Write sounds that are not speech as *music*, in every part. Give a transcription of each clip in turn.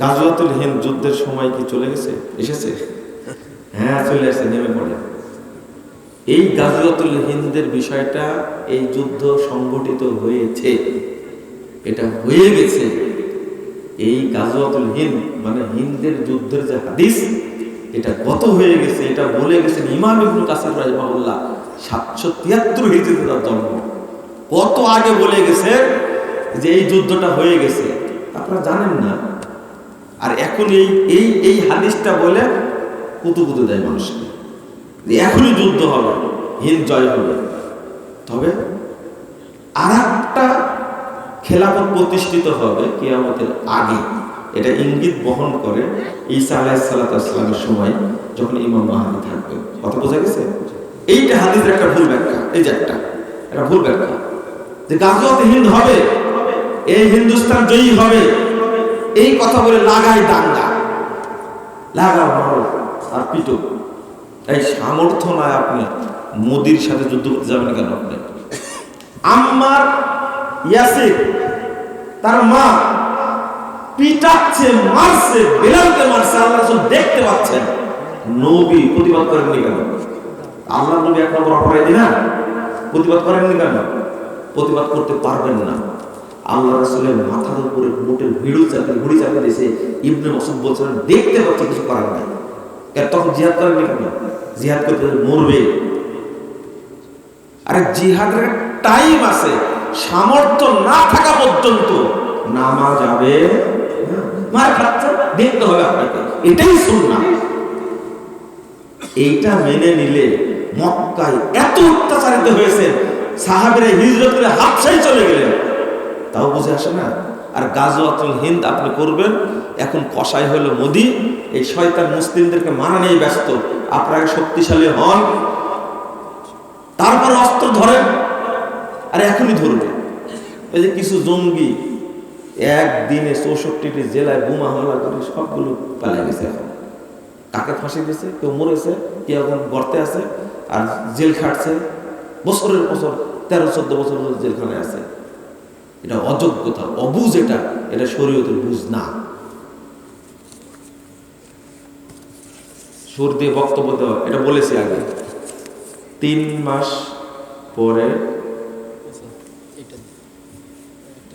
গাজওয়াতুল হিন্দ যুদ্ধের সময় কি চলে গেছে? এসেছে? হ্যাঁ চলে আসছে, নেমে পড়ে। এই গাজওয়াতুল হিন্দের বিষয়টা এই যুদ্ধ সংগঠিত হয়েছে। এটা হয়ে গেছে। এই গাজওয়াতুল হিন্দ মানে হিন্দের যুদ্ধের যে হাদিস, এটা গত হয়ে গেছে। এটা বলে গেছেন ইমাম ইবনুল কাসির রাহিমাহুল্লাহ, সাতশো তিয়াত্তর হিজরিতে তার জন্ম। কত আগে বলে গেছে যে এই যুদ্ধটা হয়ে গেছে? আপনারা জানেন না। আর এখন এই এই এই হাদিসটা বলে কুতু কুতু দেয় মানুষকে। এখনই যুদ্ধ হবে হিন্দ জয় হবে। তবে আর একটা খেলাফত প্রতিষ্ঠিত হবে কিয়ামতের আগে। এটা ইঙ্গিত বহন করে ঈসা আলাহ আলাইসালামের সময় যখন ইমাম মাহাদি থাকবে। কথা বোঝা গেছে? এইটা হাদিসের একটা ভুল ব্যাখ্যা। এই যে একটা একটা ভুল ব্যাখ্যা। যে গাজওয়াত হিন্দ হবে, এই হিন্দুস্তান জয়ী হবে। এই কথা বলে লাগাই দাঙ্গা। লাগাও মারো আর পিটো এই সামর্থ্য নয় আপনি। মোদির সাথে যুদ্ধ করতে যাবেন কেন আপনি? আম্মার ইয়াসির, তার মা পিটাচ্ছে, মারছে, বেলালকে মারছে, আল্লাহ রাসূল দেখতে পাচ্ছেন। নবী প্রতিবাদ করেননি কেন? আল্লাহ নবী এক নম্বর অপরাধী না? প্রতিবাদ করেননি কেন? প্রতিবাদ করতে পারবেন না। আল্লাহ রাসূলের মাথার উপরে মোটে ভিড়ু চাপে ঘুড়ি চাপে দিয়েছে। ইবনে বলছেন, দেখতে পাচ্ছে কিছু করার নাই। তখন জিহাদ কেন? জিহাদ করতে মরবে। আরে জিহাদের টাইম আছে। সামর্থ্য না থাকা পর্যন্ত নামা যাবে। মার খাচ্ছে, দেখতে হবে আপনাকে। এটাই শুননা এইটা মেনে নিলে মক্কায় এত অত্যাচারিত হয়েছে সাহাবিরা হিজরত করে হাফসাই চলে গেলেন। তাও বুঝে আসে না। আর গাজওয়াতুল হিন্দ আপনি করবেন, এখন কষাই হলো মোদি, এই শয়তান মুসলিমদেরকে মানা নিয়ে ব্যস্ত, আপনারা শক্তিশালী হন, তারপর অস্ত্র ধরেন, আর এখনই ধরবে। এই যে কিছু জঙ্গি, একদিনে চৌষট্টিটি জেলায় বোমা হামলা করে সবগুলো পালিয়ে গেছে এখন। কাকে ফাঁসি দিয়েছে? কেউ মরেছে, কেউ এখন গর্তে আছে, আর জেল খাটছে। বছরের বছর, তেরো, চোদ্দ বছর জেলখানে আছে। এটা অযোগ্যতা অবুজ এটা এটা শরীয়তের বুঝ না। সুর দিয়ে বক্তব্য দেওয়া, এটা বলেছি আগে। তিন মাস পরে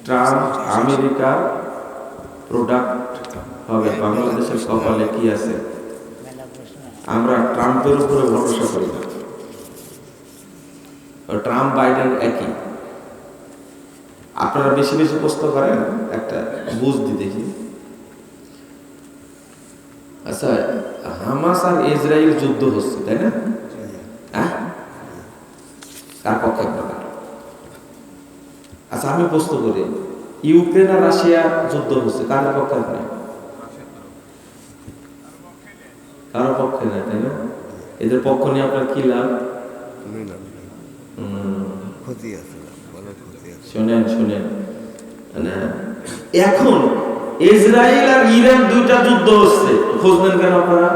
ট্রাম্প আমেরিকার প্রোডাক্ট হবে, বাংলাদেশের কপালে কি আছে? আমরা ট্রাম্পের উপরে ভরসা করি না। ট্রাম্প, বাইডেন একই। আপনারা বেশি বেশি প্রশ্ন করেন একটা বুঝ দি দেখি। আচ্ছা হামাস আর ইসরায়েল যুদ্ধ হচ্ছে তাই না? হ্যাঁ? কার পক্ষে আপনারা আচ্ছা আমি প্রশ্ন করি ইউক্রেন আর রাশিয়া যুদ্ধ হচ্ছে কার পক্ষে আপনি কারও পক্ষে না তাই না? এদের পক্ষ নিয়ে আপনার কি লাভ? ক্ষতি আছে। শোনেন শোনেন। মানে এখন ইসরায়েল আর ইরান দুইটা যুদ্ধ হচ্ছে। খোঁজ নেন কেন আপনারা?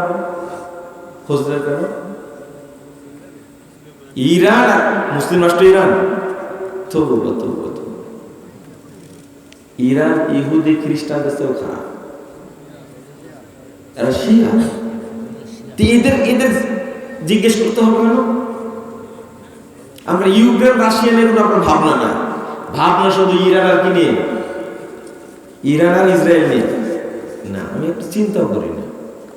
খোঁজ নেন কেন? ইরান মুসলিম রাষ্ট্র ইরান। তবু তবু ইরান ইহুদি খ্রিস্টানদের চেয়েও খারাপ। এরা শিয়া। তো এদের এদের জিজ্ঞেস করতে হবে কেন? আমরা ইউক্রেন, রাশিয়া নিয়ে কোনো আপনার ভাবনা না ভাবনা শুধু ইরান আর কি নিয়ে? ইরান আর ইসরায়েল নিয়ে? না, আমি একটু চিন্তাও করি না।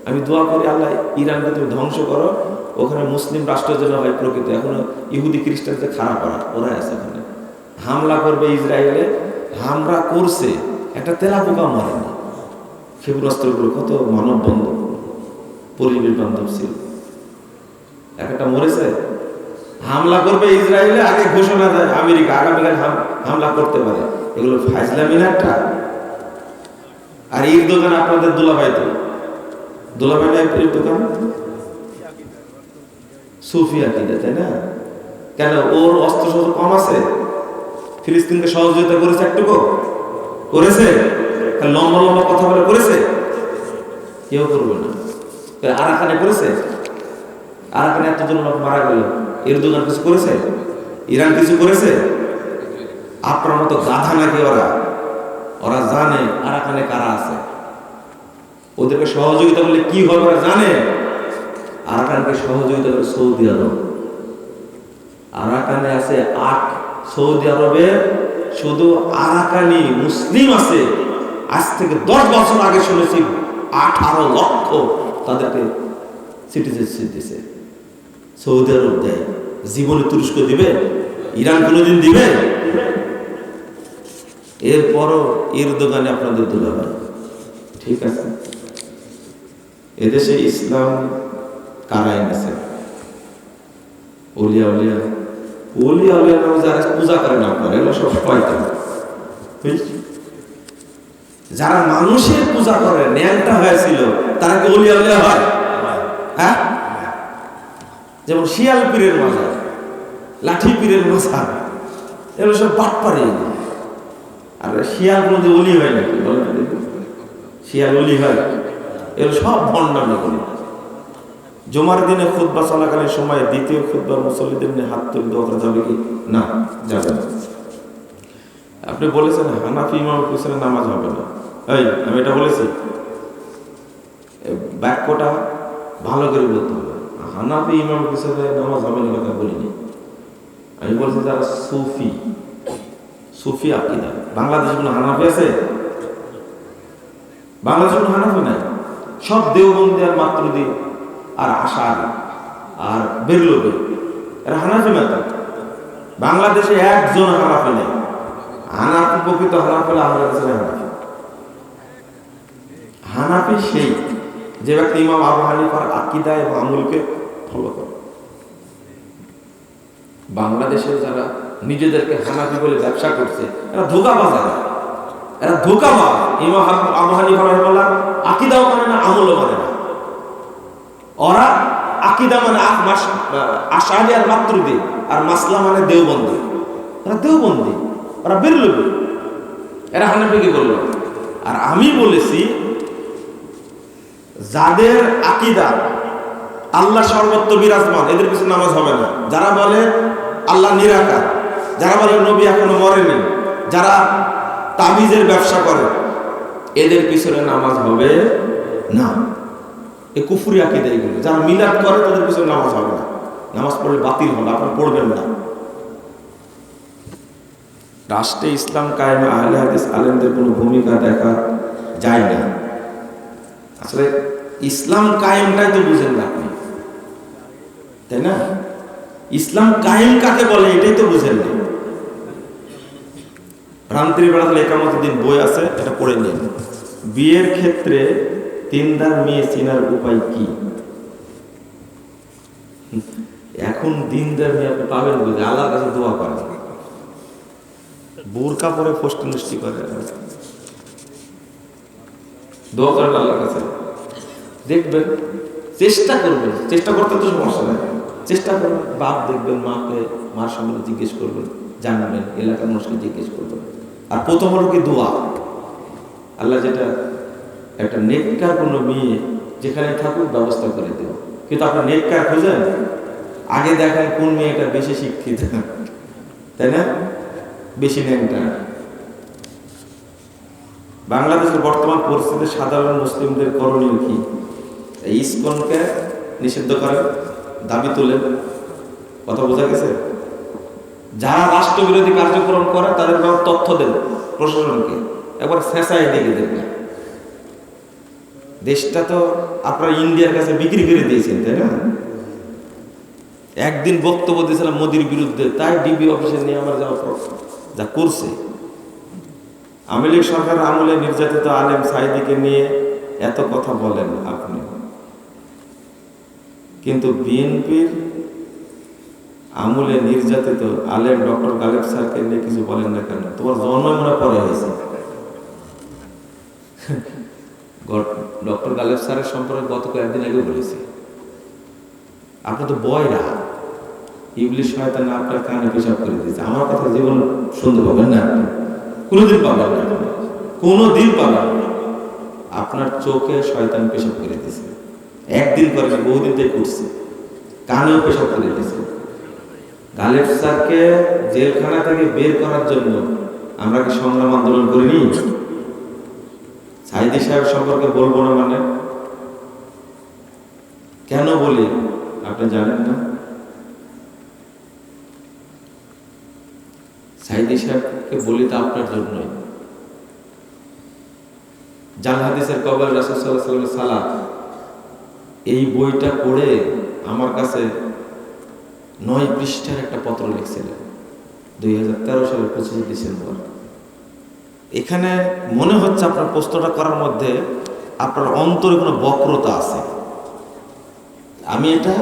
আমি দোয়া করি আল্লাহ ইরানকে তুমি ধ্বংস করো। ওখানে মুসলিম রাষ্ট্র যেন হয় প্রকৃত, এখনও ইহুদি খ্রিস্টানদের খারাপ ওরা ওরা আছে ওখানে। হামলা করবে ইসরায়েলে, হামলা করছে, একটা তেলা পোকা মরেনি ক্ষেপণাস্ত্রগুলো কত মানব বন্ধ পরিবেশ বান্ধব ছিল। একটা মরেছে হামলা করবে ইসরায়েলে, আগে ঘোষণা দেয় আমেরিকা, আগামীকাল হামলা করতে পারে। এগুলো ফাইজলামি না একটা আর ঈদ দোকান আপনাদের দুলাভাই তো। দুলাভাই না দোকান সুফিয়া কিনে তাই না? কেন? ওর অস্ত্র শস্ত্র কম আছে। ফিলিস্তিনকে সহযোগিতা করেছে একটুকু? করেছে? লম্বা লম্বা কথা বলে করেছে? কেউ করবে না। আরাকানে করেছে? আরাকানে এতজন লোক মারা গেল। এরদোগান কিছু করেছে? ইরান কিছু করেছে? আপনার মতো গাধা নাকি ওরা? ওরা জানে আরাকানে কারা আছে। ওদেরকে সহযোগিতা করলে কি হবে ওরা জানে? আরাকানকে সহযোগিতা করে সৌদি আরব। আরাকানে আছে আট সৌদি আরবে শুধু আরাকানি মুসলিম আছে। আজ থেকে দশ বছর আগে শুনেছি আঠারো লক্ষ তাদেরকে সিটিজেনশিপ দিছে। সৌদি আরব দেয়। জীবনে তুরস্ক দিবে, ইরান কোনোদিন দিবে? এরপরও এর দোকানে আপনাদের দুলাভাই। ঠিক আছে? এদেশে ইসলাম কারা এনেছে ওলিয়া উলিয়া ওলিয়া উলিয়া নামে যারা পূজা করে না আপনারা এগুলো সব শয়তান? যারা মানুষের পূজা করে, ন্যাংটা হয়েছিল, তারা কি ওলিয়া উলিয়া হয়? হ্যাঁ? যেমন শিয়াল পীরের মাজার, লাঠি পীরের মাজার, এগুলো সব বাট পারে আর শিয়াল কোনোদিন অলি হয় নাকি? শিয়াল অলি হয়। এগুলো সব ভণ্ডামি করে। জমার দিনে খুদ্া চলাকালীন সময় দ্বিতীয় খুদ্া মুসল্লিদের নিয়ে হাত তুলে করা যাবে কি? না, যাবে না। আপনি বলেছেন হানাফি ইমাম পিছনে নামাজ হবে না। এই, আমি এটা বলেছি। বাক্যটা ভালো করে বলতে হবে। হানাফি ইমাম পিছনে নামাজ হবে না কথা বলিনি। আমি বলছি যারা সুফি সুফি আকিদা। বাংলাদেশে কোনো হানাফি আছে? বাংলাদেশে কোনো হানাফি নাই? সব দেওবন্দি আর মাতৃদি আর আশার আর বেরলবে। এরা হানাফি মাতা বাংলাদেশে একজন হানাফি নেই। হানাফি প্রকৃত হানাফি আমাদের হানাফি। হানাফি সেই যে ব্যক্তি ইমাম আবু হানিফার আকিদা এবং আমলকে ফলো করে বাংলাদেশে যারা নিজেদেরকে হানাফি বলে ব্যবসা করছে, এরা ধোকা বাজার এরা ধোকা বাজ ইমাম আবু- আবু হানিফা রহমাল্লাহ আকিদাও মানে না, আমলও মানে না। ওরা আকিদা মানে আ- মাস- আশারি আর মাতৃদি আর মাসলা মানে দেওবন্দি। এরা দেওবন্দি, ওরা বেরলবি। এরা হানাফিকে বলল? আর আমি বলেছি, যাদের আকিদা আল্লাহ সর্বত্র বিরাজমান, এদের পিছনে নামাজ হবে না। যারা বলে আল্লাহ নিরাকার, যারা বলে নবী এখনও মরেনি, যারা তাবিজের ব্যবসা করে, এদের পিছনে নামাজ হবে না। এ কুফুরি আকিদা এগুলো। যারা মিলাদ করে, তাদের পিছনে নামাজ হবে না। নামাজ পড়লে বাতিল হবে আপনারা পড়বেন না। রাষ্ট্রে ইসলাম কায়েমে আহলে হাদিস আলেমদের কোনো ভূমিকা দেখা যায় না। আসলে ইসলাম কায়েমটাই তো বুঝেন না আপনি। তাই না? ইসলাম কায়েম কাকে বলে এটাই তো বুঝেন না। ভ্রান্তির বেড়াতে একামত দিন বই আছে, এটা পড়ে নিন। বিয়ের ক্ষেত্রে তিনদার মেয়ে চেনার উপায় কি? এখন দিনদার মেয়ে আপনি পাবেন বুঝে আল্লাহর কাছে দোয়া করেন। বোরকা পরে ফষ্টি নষ্টি করে। দোয়া করেন আল্লাহর কাছে। দেখবেন চেষ্টা করবেন চেষ্টা করতে তো সমস্যা নেই। চেষ্টা করবেন বাপ দেখবেন মাকে, মার সম্বন্ধে জিজ্ঞেস করবেন জানবেন এলাকার মানুষকে জিজ্ঞেস করবেন আর প্রথম হলো কি দোয়া। আল্লাহ যেটা একটা নেককার কোনো মেয়ে যেখানে থাকুক ব্যবস্থা করে দেব কিন্তু আপনার নেককার খোঁজেন আগে দেখেন কোন মেয়েটা বেশি শিক্ষিত। তাই না? বেশি ন্যাংটা বাংলাদেশের বর্তমান পরিস্থিতিতে সাধারণ মুসলিমদের করণীয় কি? এই ইসকনকে নিষিদ্ধ করেন দাবি তোলেন কথা বোঝা গেছে? যারা রাষ্ট্রবিরোধী কার্যক্রম করে, তাদের ব্যাপারে তথ্য দেন প্রশাসনকে। একবার ফেসাই দেখে দেবেন দেশটা তো আপনারা ইন্ডিয়ার কাছে বিক্রি করে দিয়েছেন, তাই না? একদিন বক্তব্য দিয়েছিলাম মোদির বিরুদ্ধে, তাই ডিবি অফিসে নিয়ে আমার যাওয়া যা করছে। আওয়ামী লীগ সরকার আমলে নির্যাতিত আলেম সাইদিকে নিয়ে এত কথা বলেন আপনি। কিন্তু বিএনপির আমলে নির্যাতিত আলেম ডক্টর গালেব স্যারকে নিয়ে কিছু বলেন না কেন? তোমার জন্ম মনে পরে হয়েছে। ডক্টর গালেব স্যারের সম্পর্কে গত কয়েকদিন আগে বলেছি। আপনি তো বয়রা। ইংলিশ শয়তান আপনার কানে পেশাব করে দিয়েছে। আমার কথা জীবন শুনতে পাবেন না আপনি। কোনোদিন পাবেন না। কোনোদিন পাবেন আপনার চোখে শয়তান পেশাব করে দিয়েছে। একদিন করে না, বহুদিন থেকে করছে কানেও পেশাব করে দিয়েছে গালেব স্যারকে জেলখানা থেকে বের করার জন্য আমরা কি সংগ্রাম আন্দোলন করিনি? সাইদি সাহেব সম্পর্কে বলব না মানে? কেন বলি? আপনি জানেন না? সাইদি সাহেবকে বলি তো আপনার জন্যই জাল হাদিসের কবর রাসুসাল্লাহ সালাত এই বইটা পড়ে আমার কাছে নয় পৃষ্ঠার একটা পত্র লিখছিলেন দুই হাজার তেরো সালের পঁচিশে ডিসেম্বর। এখানে মনে হচ্ছে আপনার প্রশ্নটা করার মধ্যে আপনার অন্তরে কোনো বক্রতা আছে। আমি এটা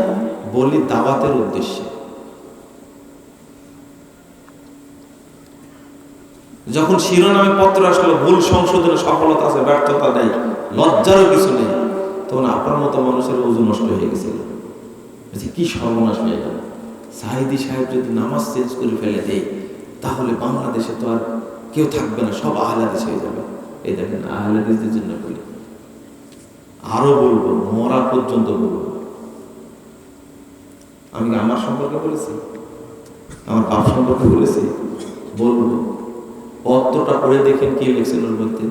বলি দাওয়াতের উদ্দেশ্যে। যখন শিরোনামে পত্র আসলো, ভুল সংশোধনে সফলতা আছে, ব্যর্থতা নেই, লজ্জারও কিছু নেই। তখন আপনার মতো মানুষের ওজন নষ্ট হয়ে গেছিল। বলছি, কি সর্বনাশ হয়ে গেল? সাহিদি সাহেব যদি নামাজ চেঞ্জ করে ফেলে দেয় তাহলে বাংলাদেশে তো আর কেউ থাকবে না সব আহলাদিস হয়ে যাবে। এই দেখেন আহলাদিসদের জন্য বলি আরও বলব মরা পর্যন্ত বলব। আমি আমার সম্পর্কে বলেছি? আমার বাপ সম্পর্কে বলেছি? বলব। পত্রটা পড়ে দেখেন কি লিখছেন ওর মধ্যে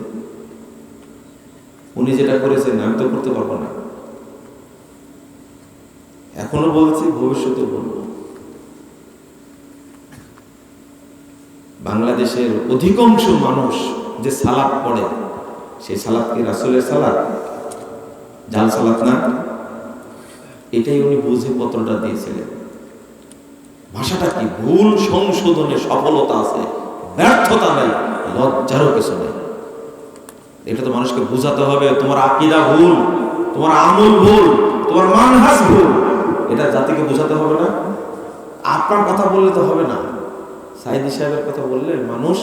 উনি যেটা করেছেন, আমি তো করতে পারব না। এখনও বলছি ভবিষ্যতে বলব। বাংলাদেশের অধিকাংশ মানুষ যে সালাদ পড়ে, সেই সালাদ কি রাসুলের সালাদ? জাল সালাদ না? এটাই উনি বুঝে পত্রটা দিয়েছিলেন। ভাষাটা কি? ভুল সংশোধনে সফলতা আছে, ব্যর্থতা নেই, লজ্জারও কিছু নেই। এটা তো মানুষকে বোঝাতে হবে, তোমার আকিদা ভুল, তোমার আমল ভুল, তোমার মানহাজ ভুল। এটা জাতিকে বোঝাতে হবে না। আপনার কথা বললে তো হবে না। সাইদি সাহেবের কথা বললে মানুষ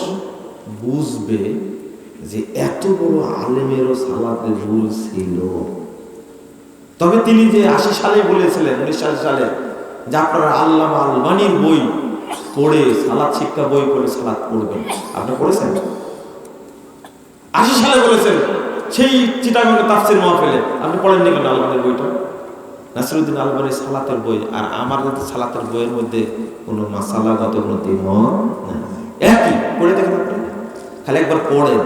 বুঝবে যে এত বড় আলেমেরও সালাতে ভুল ছিল। তবে তিনি যে আশি সালে বলেছিলেন, উনিশ সালে যে আপনারা আল্লাহ আলবানির বই পড়ে সালাদ শিক্ষা বই পড়ে সালাদ পড়বেন। আপনি পড়েছেন? আশি সালে বলেছেন, সেই চিটাগঙ্গে তাফসির মহফিলে, আপনি পড়েননি কেন আলবানির বইটা? নাসিরুদ্দিন আলবানির সালাতের বই, আর আমার সালাতের বইয়ের মধ্যে কোনো মাসালাগত কোনো দ্বিমত একই, পড়ে দেখেন আপনি। খালি একবার পড়েন,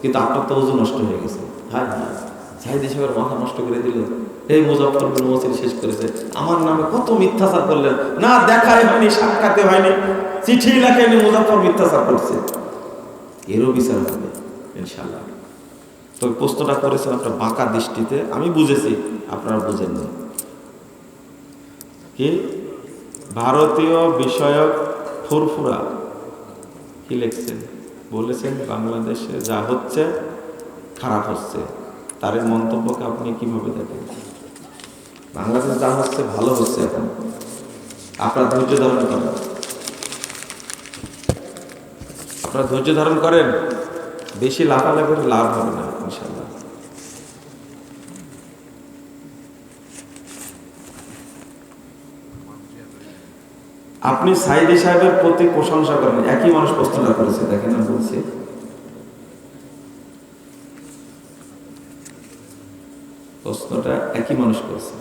কিন্তু আপনার তো ওজন নষ্ট হয়ে গেছে। হ্যাঁ হ্যাঁ জাহিদ হিসেবে মাথা নষ্ট করে দিল। এই মুজফর বিন শেষ করেছে। আমার নামে কত মিথ্যাচার করলেন। না, দেখাই হয়নি, সাক্ষাতে হয়নি। চিঠি লেখেনি মুজফর মিথ্যাচার করছে। এরও বিচার হবে। ইনশাল্লাহ তবে প্রশ্নটা করেছেন আপনার বাঁকা দৃষ্টিতে, আমি বুঝেছি, আপনারা বুঝেননি কি ভারতীয় বিষয়ক ফুরফুরা। কি লিখছেন বলেছেন বাংলাদেশে যা হচ্ছে, খারাপ হচ্ছে। তার মন্তব্যকে আপনি কীভাবে দেখেন? বাংলাদেশ যা হচ্ছে, ভালো হচ্ছে এখন। আপনার ধৈর্য ধারণ করেন। আপনারা ধৈর্য ধারণ করেন? বেশি লাফালাফির লাভ হবে না ইনশাল্লাহ আপনি সাইদি সাহেবের প্রতি প্রশংসা করেন, একই মানুষ প্রশ্নটা করেছে, দেখেন আমি বলছি। প্রশ্নটা একই মানুষ করেছে।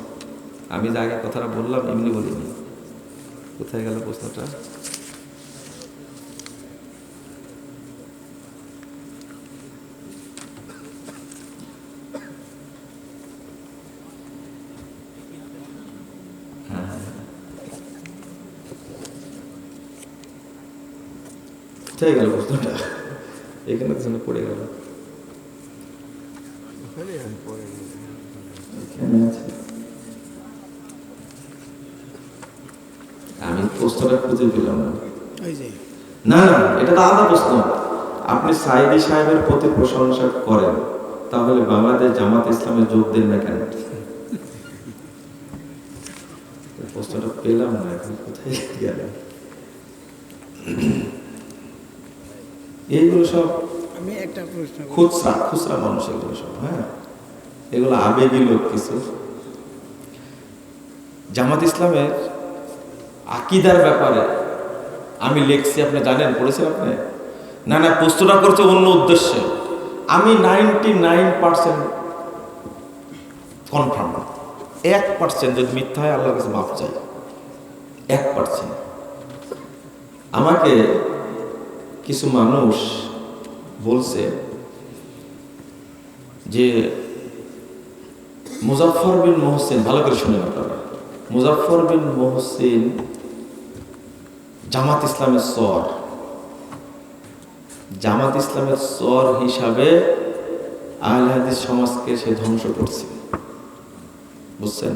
আমি যে আগে কথাটা বললাম, এমনি বলিনি। কোথায় গেল প্রশ্নটা? কোথায় গেল প্রশ্নটা এখানে তো পড়ে গেল। আমি প্রশ্নটা খুঁজে পেলাম না। না না এটা তো আলাদা প্রশ্ন আপনি সাইদি সাহেবের প্রতি প্রশংসা করেন তাহলে বাংলাদেশ জামাত ইসলামে যোগ দেন না কেন? *laughs* প্রশ্নটা পেলাম না এখন কোথায় গেল এইগুলো সব আমি একটা প্রশ্ন খুচরা খুচরা মানুষ এগুলো সব হ্যাঁ? এগুলো আবেগী লোক কিছু। জামাত ইসলামের আকিদার ব্যাপারে আমি লিখছি আপনি জানেন পড়েছেন আপনি? না না প্রশ্নটা করছে অন্য উদ্দেশ্যে। আমি নাইনটি নাইন পার্সেন্ট কনফার্ম এক পার্সেন্ট যদি মিথ্যা হয় আল্লাহর কাছে মাপ চাই। এক পার্সেন্ট। আমাকে কিছু মানুষ বলছে যে মুজাফর বিন মোহসিন, ভালো করে শুনে আপনারা। মুজাফর বিন মোহসিন জামাত ইসলামের সর জামাত ইসলামের সর হিসাবে হাদিস সমাজকে সে ধ্বংস করছে। বুঝছেন?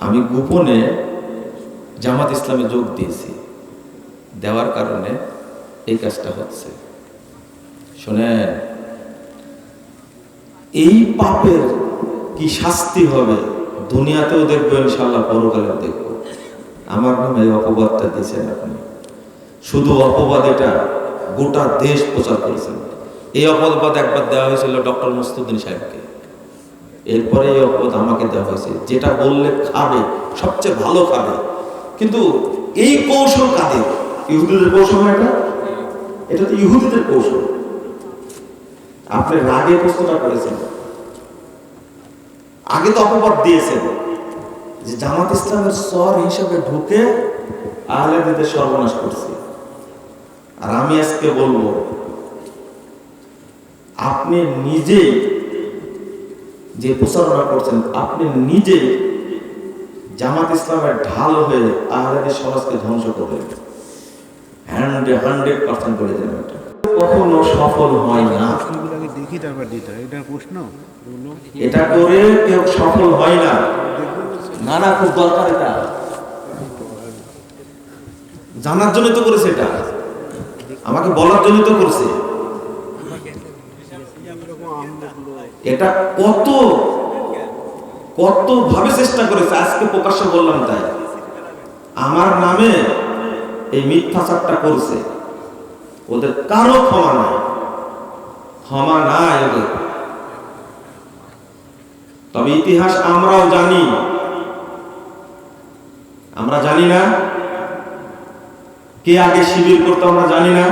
আমি গোপনে জামাত ইসলামে যোগ দিয়েছি। দেওয়ার কারণে এই কাজটা হচ্ছে। শোনেন, এই পাপের কি শাস্তি হবে দুনিয়াতেও দেখব ইনশাল্লাহ পরকালেও দেখব। আমার নামে এই অপবাদটা দিয়েছেন আপনি। শুধু অপবাদ এটা, গোটা দেশ প্রচার করেছেন। এই অপবাদ একবার দেওয়া হয়েছিল ডক্টর মুস্তুদ্দিন সাহেবকে। এরপরে এই অপবাদ আমাকে দেওয়া হয়েছে। যেটা বললে খাবে, সবচেয়ে ভালো খাবে। কিন্তু এই কৌশল কাদের? ইহুদিদের কৌশল এটা এটা তো ইহুদিদের কৌশল। আপনি রাগে করেছেন। আগে তো অপবাদ দিয়েছেন যে জামাত ইসলামের স্বর ঢুকে আহলেদের সর্বনাশ করছে। আর আমি আজকে বলব, আপনি নিজেই যে প্রচারণা করছেন, আপনি নিজেই জামাত ইসলামের ঢাল হয়ে আহলেদের সমাজকে ধ্বংস করবেন হান্ড্রেড হান্ড্রেড পার্সেন্ট করে দেবেন এটা কখনো সফল হয় না। দেখি তারপর দিতে হয়। এটা প্রশ্ন? এটা করে কেউ সফল হয় না। না না খুব দরকার এটা। জানার জন্য তো করেছে এটা। আমাকে বলার জন্য তো করেছে। এটা কত কত ভাবে চেষ্টা করেছে আজকে প্রকাশ্য বললাম তাই। আমার নামে এই মিথ্যাচারটা করছে, ওদের কারও ক্ষমা নাই। ক্ষমা নাই ওদের। তবে ইতিহাস আমরাও জানি। আমরা জানি না কে আগে শিবির করতো, আমরা জানি না।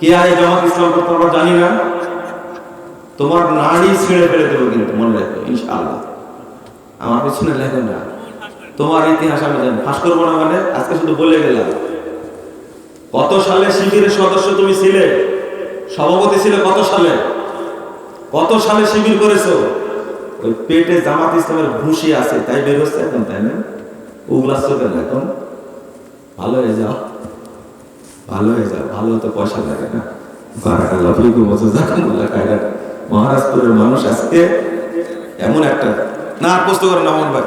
কে আগে জামাত ইসলাম করতো, আমরা জানি না। তোমার নাড়ি ছিঁড়ে ফেলে দেবো কিন্তু মনে রাখো, ইনশাআল্লাহ। আমার পিছনে লেখো না। তোমার ইতিহাস আমি জানি। ফাঁস করব না মানে? আজকে শুধু বলে গেলাম। কত সালে শিবিরের সদস্য তুমি ছিলে? সভাপতি ছিলে কত সালে? কত সালে শিবির করেছ? ওই পেটে জামাত ইসলামের ভুসি আছে, তাই বের হচ্ছে এখন, তাই না? ওগুলা চোখে এখন ভালো হয়ে যাও। ভালো হয়ে যাও। ভালো তো পয়সা লাগে না। মহারাজপুরের মানুষ আজকে এমন একটা না প্রশ্ন করেন ভাই।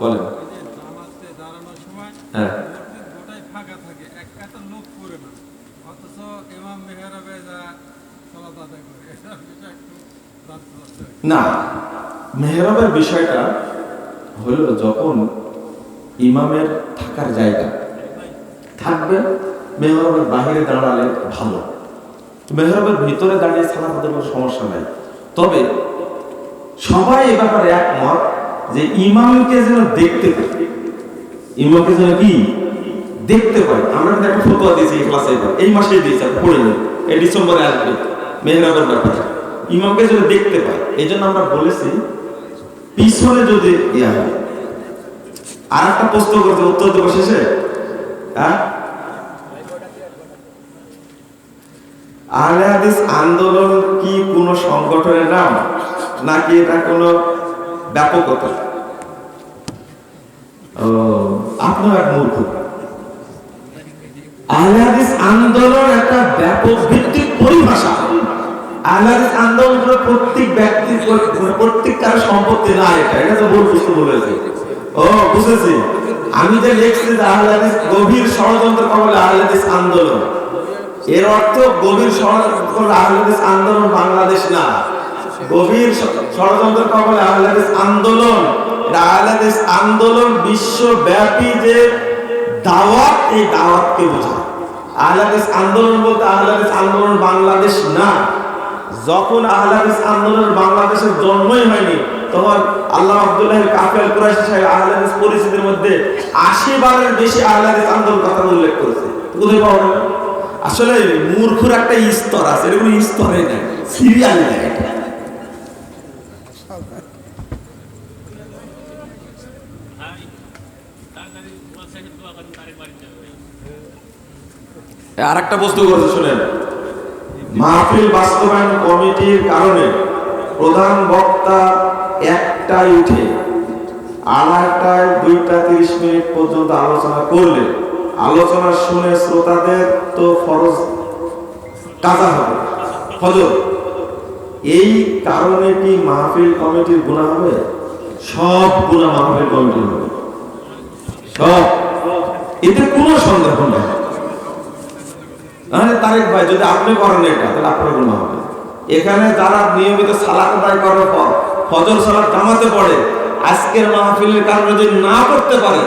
বলেন। হ্যাঁ। ফাঁকা থাকে একটা লোক না অথচ মেহরাবে না মেহরাবের বিষয়টা হলো যখন ইমামের থাকার জায়গা থাকবে, মেহরাবের বাহিরে দাঁড়ালে ভালো। মেহরাবের ভিতরে দাঁড়িয়ে সালাত আদায় কোনো সমস্যা নাই। তবে সবাই এ ব্যাপারে একমত যে ইমামকে যেন দেখতে পাই ইমামকে যেন কি? দেখতে পাই আমরা একটা ফতোয়া দিয়েছি এই ক্লাসে এই মাসে দিয়েছি, আপনি পড়ে নিন। এই ডিসেম্বরে আসবে। মেহরাবের ব্যাপারে। ইমামকে যেন দেখতে পাই এই জন্য আমরা বলেছি, পিছনে যদি ইয়া হয় আর একটা প্রশ্ন করতে উত্তর দেবো শেষে? হ্যাঁ? আহলে হাদিস আন্দোলন কি কোনো সংগঠনের নাম? নাকি এটা কোনো ব্যাপকতা? আপনার মূর্খ। আহলে হাদিস আন্দোলন একটা ব্যাপক ভিত্তিক পরিভাষা। আহলে হাদিস আন্দোলন প্রত্যেক প্রত্যেক কারও সম্পত্তি না এটা। এটা তো ভুল বুঝতে ও, বুঝেছি। আমি যে লিখছি যে আহলে হাদিস গভীর ষড়যন্ত্র কবলে আহলে হাদিস আন্দোলন। এর অর্থ গভীর ষড়যন্ত্র কবলে আহলে হাদিস আন্দোলন বাংলাদেশ না। গভীর ষড়যন্ত্র কবলে আহলে হাদিস আন্দোলন। এটা আন্দোলন বিশ্বব্যাপী যে দাওয়াত, এই দাওয়াতকে বোঝায়। আহলে আন্দোলন বলতে আহলে আন্দোলন বাংলাদেশ না। যখন আহলে আন্দোলন বাংলাদেশের জন্মই হয়নি তোমার আল্লাহ কুরাইশি সাহেব পরিস্থিতির মধ্যে আশি বারের বেশি আহলে আন্দোলন কথা উল্লেখ করেছে। কোথায় পাওয়া যাবে আসলে মূর্খুর একটা স্তর আছে, এরকম স্তরে নেই সিরিয়াল এটা। আর একটা বস্তু করছে শুনেন। মাহফিল বাস্তবায়ন কমিটির কারণে প্রধান বক্তা একটাই উঠে আড়াইটায় দুইটা তিরিশ মিনিট পর্যন্ত আলোচনা করলে। আলোচনা শুনে শ্রোতাদের তো ফরজ কাজা হবে। ফজর, এই কারণে কি মাহফিল কমিটির গুণা হবে? সব গুণা মাহফিল কমিটির হবে। সব। এতে কোনো সন্দেহ নেই। আরে তারেক ভাই, যদি আপনি করেন এটা, তাহলে আপনার গুণা হবে। এখানে যারা নিয়মিত সালাত আদায় করার পর ফজর সালাত জামাতে পড়ে, আজকের মাহফিলের কারণে যদি না করতে পারে,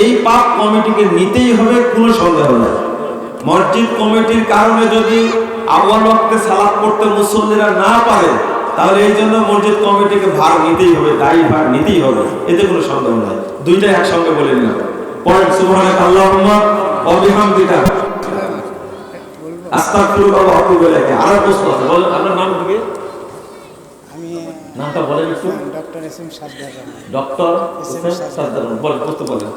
এই পাপ কমিটিকে নিতেই হবে, কোনো সন্দেহ নেই। মসজিদ কমিটির কারণে যদি আউয়াল ওয়াক্তে সালাত পড়তে মুসল্লিরা না পারে, তাহলে এই জন্য মসজিদ কমিটিকে ভার নিতেই হবে, দায়ী ভার নিতেই হবে। এতে কোনো সন্দেহ নাই। দুইটাই একসঙ্গে বলে নিলাম। পড়েন সুবহানাক আল্লাহুম্মা, ওয়া বিহামদিকা। আস্তাগফিরুকা ওয়া আতুবু ইলাইক আর প্রশ্ন আছে বলেন আপনার নাম কি? আমি নামটা বলেন একটু। Doctor S M Saddar doctor S M Saddar বলেন প্রশ্ন বলেন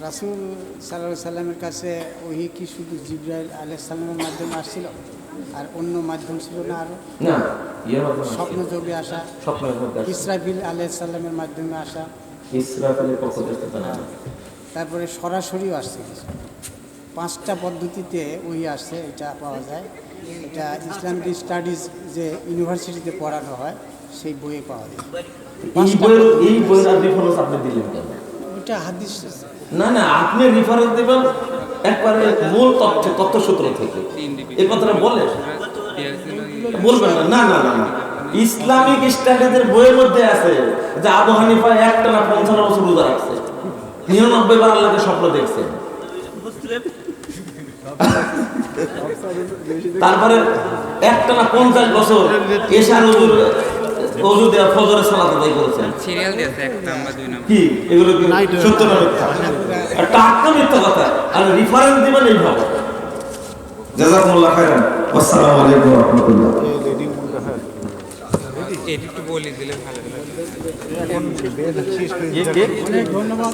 রাসুল সাল্লাহ সাল্লামের কাছে ওহি কি শুধু জিব্রাইল সাল্লামের মাধ্যমে আসছিল? আর অন্য মাধ্যম ছিল না ইয়ের স্বপ্ন যোগে আসা? স্বপ্নের মধ্যে ইসরাফিল মাধ্যমে আসা? ইসরাফিলের পক্ষ থেকে তারপরে সরাসরিও আসছে পাঁচটা পদ্ধতিতে ওই আসছে এটা পাওয়া যায়। এটা ইসলামিক স্টাডিজ যে ইউনিভার্সিটিতে পড়ানো হয় সেই বইয়ে পাওয়া যায়। হাদিস না না আপনি রেফারেন্স দেবেন একবারে মূল তথ্য তথ্যসূত্র থেকে। এই কথাটা বলে বলবেন না না না ইসলামিক স্টাডিজের বইয়ের মধ্যে আছে যে আবু হানিফা একটা না পঞ্চান্ন বছর রোজা রাখছে। নিরানব্বই বার আল্লাহকে স্বপ্ন দেখছে। তারপরে একটা না পঞ্চাশ বছর এশার অজুর অজু দেওয়া ফজরের সালাত আদায় করেছেন। সিরিয়াল দিয়েছে এক নাম্বার দুই নাম্বার। কি? এগুলো সত্য না মিথ্যা? আর টাটকা মিথ্যা কথা। আর রেফারেন্স দিবেন এইভাবে জাযাকুমুল্লাহ খাইরান আসসালামু আলাইকুম ওয়া রাহমাতুল্লাহ। এই লেডি মুন্ডা এটি একটু বলে দিলে ভালো এখন শেষ করে অনেক ধন্যবাদ।